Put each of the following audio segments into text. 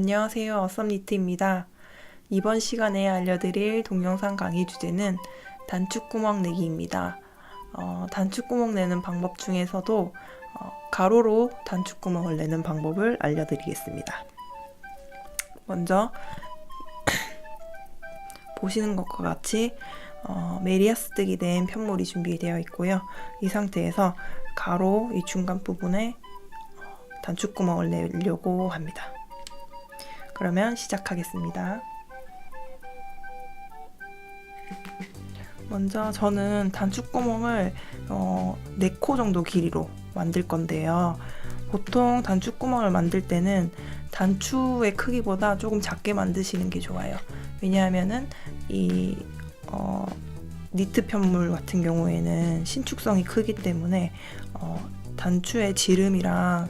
안녕하세요. 어썸니트입니다. 이번 시간에 알려드릴 동영상 강의 주제는 단축구멍 내기입니다. 어, 단축구멍 내는 방법 중에서도 어, 가로로 단축구멍을 내는 방법을 알려드리겠습니다. 먼저 보시는 것과 같이 어, 메리아스 뜨기 된 편물이 준비되어 있고요. 이 상태에서 가로 이 중간 부분에 어, 단축구멍을 내려고 합니다. 그러면 시작하겠습니다. 먼저 저는 단축구멍을 어, 4코 정도 길이로 만들 건데요. 보통 단축구멍을 만들 때는 단추의 크기보다 조금 작게 만드시는 게 좋아요. 왜냐하면은 이 어, 니트 편물 같은 경우에는 신축성이 크기 때문에 어, 단추의 지름이랑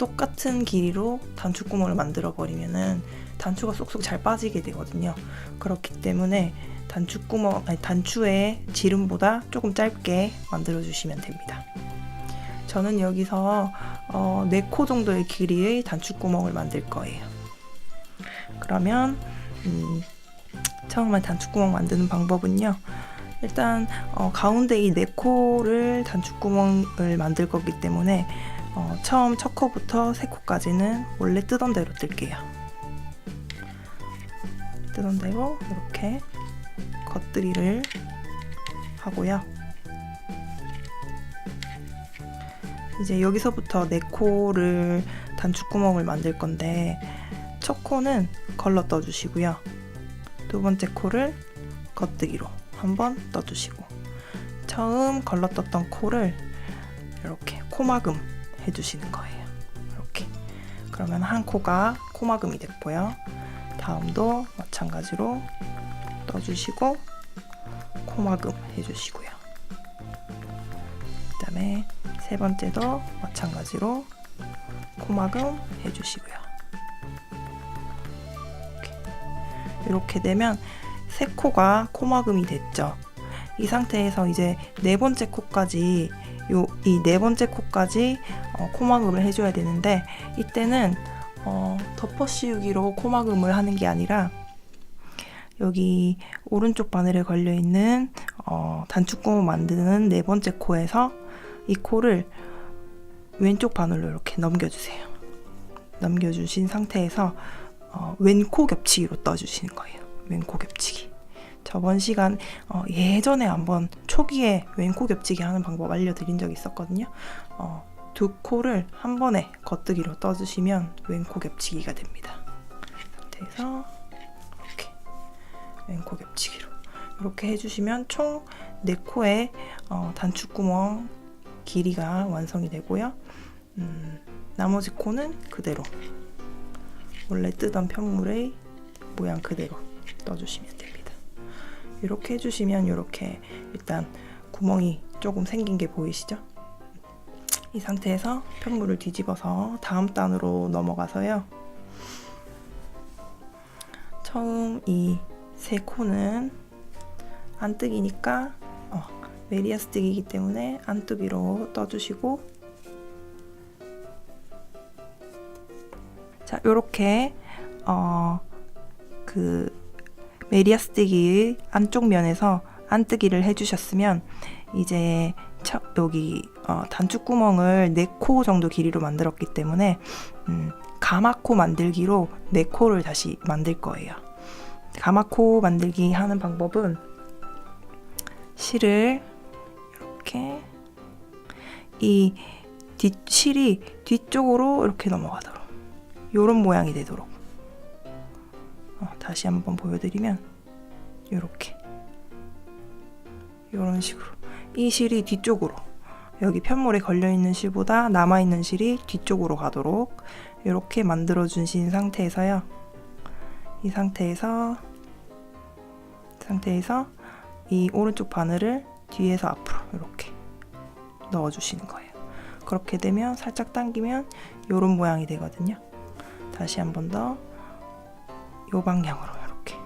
똑같은 길이로 단추구멍을 만들어 버리면은 단추가 쏙쏙 잘 빠지게 되거든요. 그렇기 때문에 단추구멍 아니 단추의 지름보다 조금 짧게 만들어 주시면 됩니다. 저는 여기서 어, 4코 정도의 길이의 단추구멍을 만들 거예요. 그러면 음, 처음에 단추구멍 만드는 방법은요. 일단 어, 가운데 이 4코를 단추구멍을 만들 거기 때문에 어, 처음 첫 코부터 세 코까지는 원래 뜨던 대로 뜰게요. 뜨던 대로 이렇게 겉들이를 하고요. 이제 여기서부터 네 코를 단축구멍을 만들 건데 첫 코는 걸러 떠주시고요. 두 번째 코를 겉뜨기로 한번 떠주시고 처음 걸러 떴던 코를 이렇게 코막음 해주시는 거예요. 이렇게. 그러면 한 코가 코막음이 됐고요. 다음도 마찬가지로 떠주시고 코막음 해주시고요. 그 다음에 세 번째도 마찬가지로 코막음 해주시고요. 이렇게. 되면 세 코가 코막음이 됐죠. 이 상태에서 이제 네 번째 코까지 요 이 네 번째 코까지 어, 코막음을 해줘야 되는데 이때는 어, 덮어 씌우기로 코막음을 하는 게 아니라 여기 오른쪽 바늘에 걸려 있는 어, 단축구멍 만드는 네 번째 코에서 이 코를 왼쪽 바늘로 이렇게 넘겨주세요. 넘겨주신 상태에서 어, 왼코 겹치기로 떠주시는 거예요. 왼코 겹치기. 저번 시간 어, 예전에 한번 초기에 왼코 겹치기 하는 방법 알려드린 적 있었거든요. 어, 두 코를 한 번에 겉뜨기로 떠주시면 왼코 겹치기가 됩니다. 상태에서 이렇게 왼코 겹치기로 이렇게 해주시면 총 4코의 어, 단축구멍 길이가 완성이 되고요. 음, 나머지 코는 그대로 원래 뜨던 편물의 모양 그대로 떠주시면 됩니다. 이렇게 해주시면 이렇게 일단 구멍이 조금 생긴 게 보이시죠? 이 상태에서 편물을 뒤집어서 다음 단으로 넘어가서요. 처음 이 세 코는 안뜨기니까 어, 메리아스 뜨기이기 때문에 안뜨기로 떠주시고 자 요렇게 어, 그 메리아스 뜨기 안쪽 면에서 안뜨기를 해주셨으면 이제 차, 여기 어, 단축 구멍을 4코 정도 길이로 만들었기 때문에 음, 가마코 만들기로 4코를 다시 만들 거예요. 가마코 만들기 하는 방법은 실을 이렇게 이 뒷, 실이 뒤쪽으로 이렇게 넘어가도록 이런 모양이 되도록 어, 다시 한번 보여드리면 이렇게. 이런 식으로. 이 실이 뒤쪽으로. 여기 편물에 걸려있는 실보다 남아있는 실이 뒤쪽으로 가도록 이렇게 만들어 주신 상태에서요. 이 상태에서 상태에서 이 오른쪽 바늘을 뒤에서 앞으로 이렇게 넣어 주시는 거예요. 그렇게 되면 살짝 당기면 이런 모양이 되거든요. 다시 한 번 더 이 방향으로 이렇게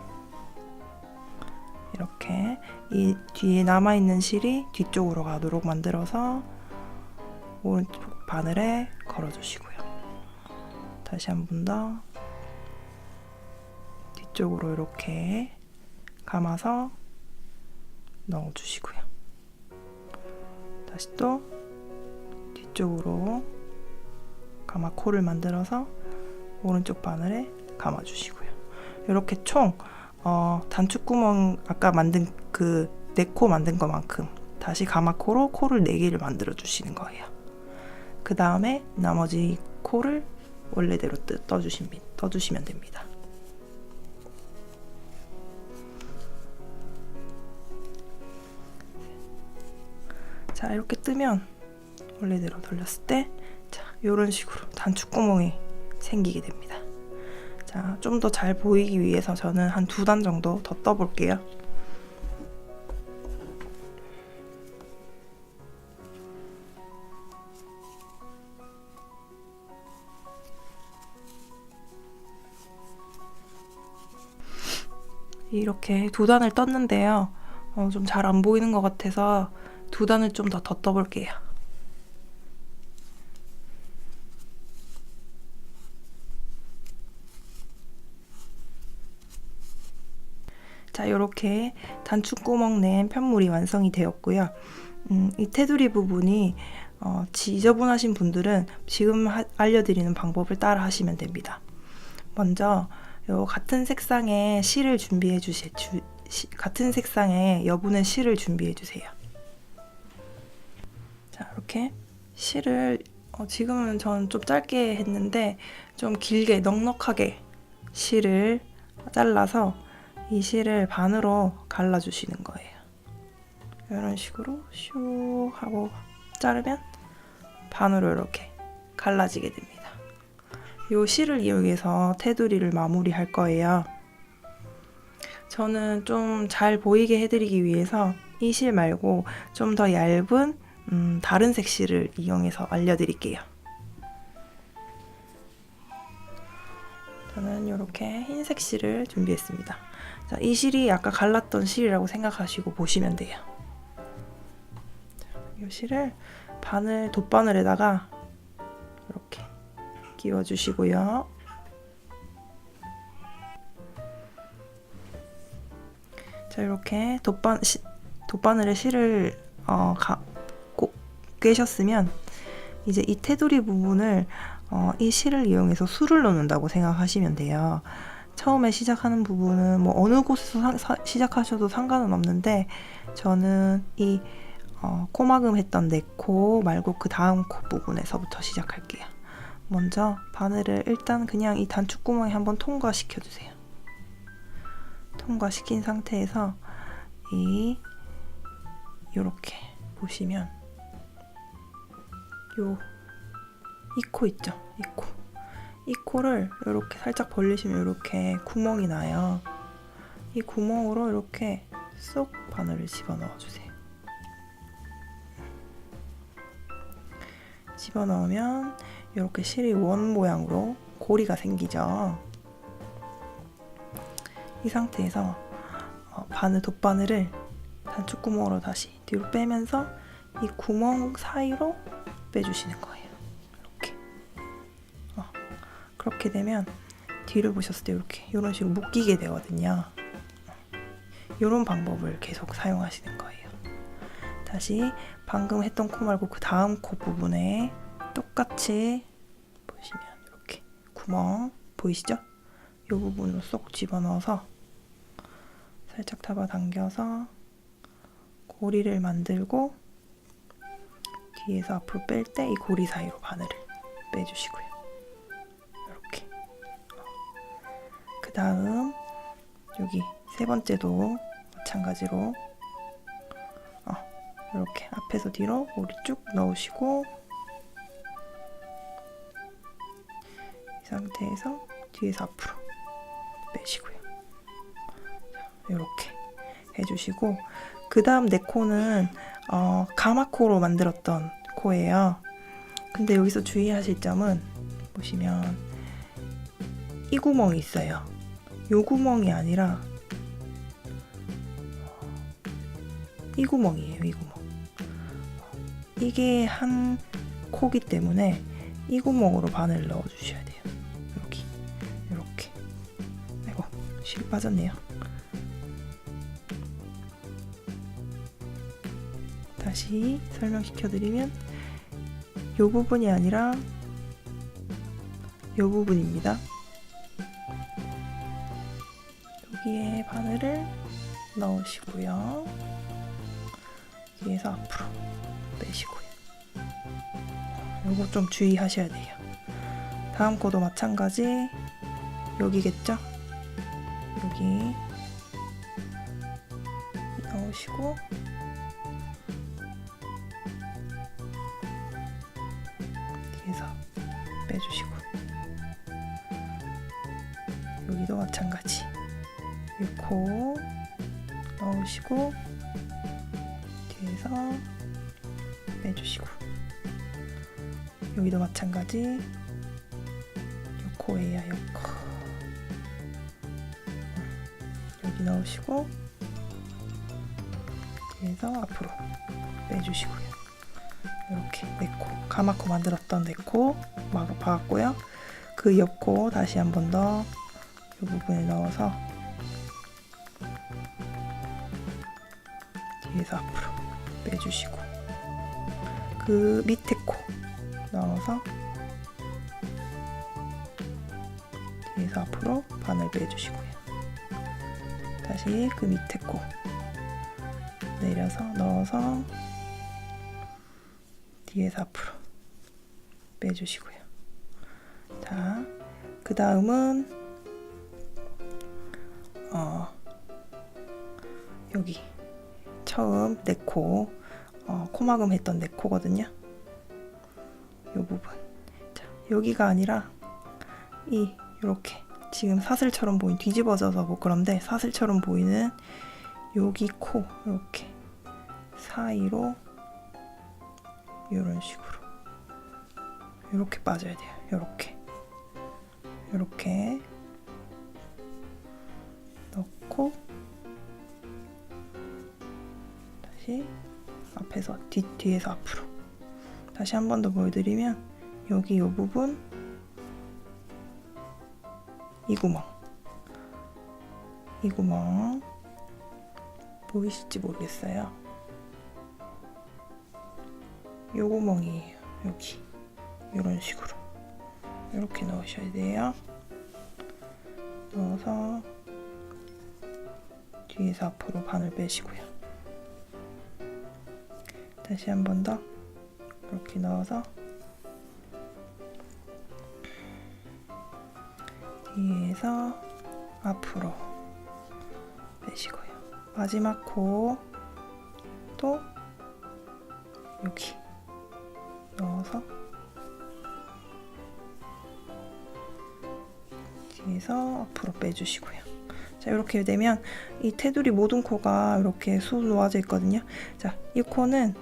이렇게 이 뒤에 남아 있는 실이 뒤쪽으로 가도록 만들어서 오른쪽 바늘에 걸어 주시고요. 다시 한 번 더 뒤쪽으로 이렇게 감아서 넣어주시고요. 다시 또 뒤쪽으로 감아 코를 만들어서 오른쪽 바늘에 감아주시고요. 이렇게 총 어, 단축구멍 아까 만든 그 네 코 만든 것만큼 다시 가마코로 코를 4개를 만들어 주시는 거예요. 그 다음에 나머지 코를 원래대로 뜨, 떠주시면, 떠주시면 됩니다. 자 이렇게 뜨면 원래대로 돌렸을 때 자, 이런 식으로 단축구멍이 생기게 됩니다. 자, 좀 더 잘 보이기 위해서 저는 한 두 단 정도 더 떠볼게요. 이렇게 두 단을 떴는데요. 어, 좀 잘 안 보이는 것 같아서 두 단을 좀 더 더 떠볼게요. 자, 이렇게 단축구멍 낸 편물이 완성이 되었고요. 음, 이 테두리 부분이 어, 지저분하신 분들은 지금 하, 알려드리는 방법을 따라 하시면 됩니다. 먼저 요 같은 색상의 실을 준비해 주시 주, 시, 같은 색상의 여분의 실을 준비해 주세요. 자, 이렇게 실을 어, 지금은 전 좀 짧게 했는데 좀 길게 넉넉하게 실을 잘라서 이 실을 반으로 갈라주시는 거예요. 이런 식으로 슉 하고 자르면 반으로 이렇게 갈라지게 됩니다. 이 실을 이용해서 테두리를 마무리할 거예요. 저는 좀 잘 보이게 해드리기 위해서 이 실 말고 좀 더 얇은 음, 다른 색 실을 이용해서 알려드릴게요. 저는 이렇게 흰색 실을 준비했습니다. 자, 이 실이 아까 갈랐던 실이라고 생각하시고 보시면 돼요. 이 실을 바늘 돗바늘에다가 이렇게 끼워주시고요. 자 이렇게 돗바, 시, 돗바늘에 실을 어, 가, 꼭 꿰셨으면 이제 이 테두리 부분을 어, 이 실을 이용해서 술을 넣는다고 생각하시면 돼요. 처음에 시작하는 부분은 뭐 어느 곳에서 사, 사, 시작하셔도 상관은 없는데 저는 이 어, 코막음 했던 네코 말고 그 다음 코 부분에서부터 시작할게요. 먼저 바늘을 일단 그냥 이 단축구멍에 한번 통과시켜 주세요. 통과시킨 상태에서 이 요렇게 보시면 요 이 코 있죠? 이 코. 이 코를 이렇게 살짝 벌리시면 이렇게 구멍이 나요. 이 구멍으로 이렇게 쏙 바늘을 집어넣어 주세요. 집어넣으면 이렇게 실이 원 모양으로 고리가 생기죠. 이 상태에서 어, 바늘 돗바늘을 단축 구멍으로 다시 뒤로 빼면서 이 구멍 사이로 빼주시는 거예요. 그렇게 되면 뒤를 보셨을 때 이렇게 이런 식으로 묶이게 되거든요. 이런 방법을 계속 사용하시는 거예요. 다시 방금 했던 코 말고 그 다음 코 부분에 똑같이 보시면 이렇게 구멍 보이시죠? 이 부분으로 쏙 집어넣어서 살짝 잡아당겨서 고리를 만들고 뒤에서 앞으로 뺄 때 이 고리 사이로 바늘을 빼주시고요. 다음 여기 세 번째도 마찬가지로 어, 이렇게 앞에서 뒤로 고리 쭉 넣으시고 이 상태에서 뒤에서 앞으로 빼시고요. 이렇게 해주시고 그 다음 네 코는 어, 가마코로 만들었던 코예요. 근데 여기서 주의하실 점은 보시면 이 구멍이 있어요. 요 구멍이 아니라 이 구멍이에요. 이 구멍. 이게 한 코기 때문에 이 구멍으로 바늘을 넣어 주셔야 돼요. 여기 이렇게. 아이고 실 빠졌네요. 다시 설명시켜 드리면 이 부분이 아니라 이 부분입니다. 여기에 바늘을 넣으시고요. 뒤에서 앞으로 빼시고요. 요거 좀 주의하셔야 돼요. 다음 거도 마찬가지 여기겠죠? 여기 넣으시고 넣으시고 뒤에서 빼주시고. 여기도 마찬가지. 요코예요 요코. 여기 넣으시고 뒤에서 앞으로 빼주시고요. 이렇게 네코 가마코 만들었던 네코 막 박았고요. 그 옆코 다시 한 번 더 이 부분에 넣어서 뒤에서 앞으로 빼주시고 그 밑에 코 넣어서 뒤에서 앞으로 바늘 빼주시고요. 다시 그 밑에 코 내려서 넣어서 뒤에서 앞으로 빼주시고요. 자, 그 다음은 어, 여기 처음 내 코, 어, 코막음 했던 내 코거든요. 이 부분. 자, 여기가 아니라 이 이렇게 지금 사슬처럼 보인 뒤집어져서 뭐 그런데 사슬처럼 보이는 여기 코 이렇게 사이로 이런 식으로 이렇게 빠져야 돼요. 이렇게 이렇게 넣고 다시 앞에서 뒤 뒤에서 앞으로 다시 한 번 더 보여드리면 여기 이 부분 이 구멍 이 구멍 보이실지 모르겠어요. 요 구멍이에요. 여기 이런 식으로 이렇게 넣으셔야 돼요. 넣어서 뒤에서 앞으로 바늘 빼시고요. 다시 한 번 더 이렇게 넣어서 뒤에서 앞으로 빼시고요. 마지막 코 또 여기 넣어서 뒤에서 앞으로 빼주시고요. 자 이렇게 되면 이 테두리 모든 코가 이렇게 수 놓아져 있거든요. 자이 코는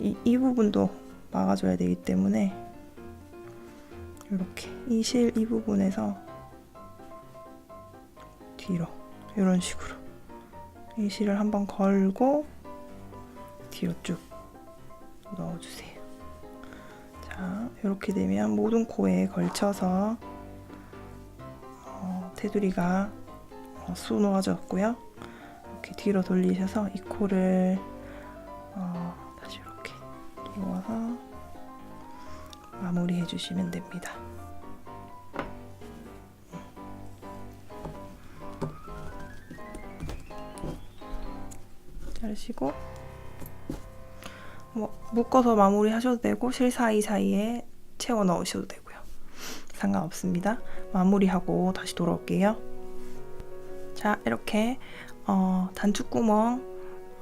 이, 이 부분도 막아줘야 되기 때문에 이렇게 이 실 이 부분에서 뒤로 이런 식으로 이 실을 한번 걸고 뒤로 쭉 넣어주세요. 자 이렇게 되면 모든 코에 걸쳐서 어, 테두리가 어, 수 놓아졌고요. 이렇게 뒤로 돌리셔서 이 코를 어, 다시 이렇게 끼워서 마무리해 주시면 됩니다. 자르시고 뭐 묶어서 마무리 하셔도 되고 실 사이 사이에 채워 넣으셔도 되고요. 상관없습니다. 마무리하고 다시 돌아올게요. 자 이렇게 어, 단축구멍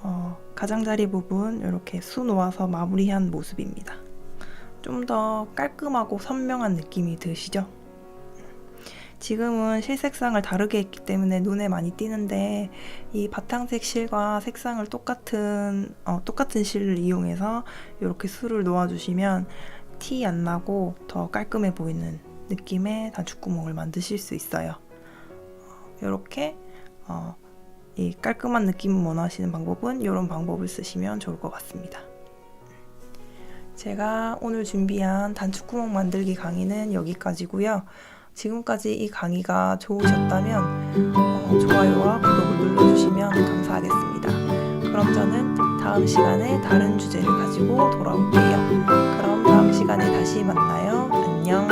어, 가장자리 부분 이렇게 수 놓아서 마무리한 모습입니다. 좀 더 깔끔하고 선명한 느낌이 드시죠? 지금은 실 색상을 다르게 했기 때문에 눈에 많이 띄는데 이 바탕색 실과 색상을 똑같은 어, 똑같은 실을 이용해서 이렇게 수를 놓아주시면 티 안 나고 더 깔끔해 보이는 느낌의 단축구멍을 만드실 수 있어요. 이렇게 어, 이 깔끔한 느낌을 원하시는 방법은 이런 방법을 쓰시면 좋을 것 같습니다. 제가 오늘 준비한 단추구멍 만들기 강의는 여기까지고요. 지금까지 이 강의가 좋으셨다면 어, 좋아요와 구독을 눌러주시면 감사하겠습니다. 그럼 저는 다음 시간에 다른 주제를 가지고 돌아올게요. 그럼 다음 시간에 다시 만나요. 안녕.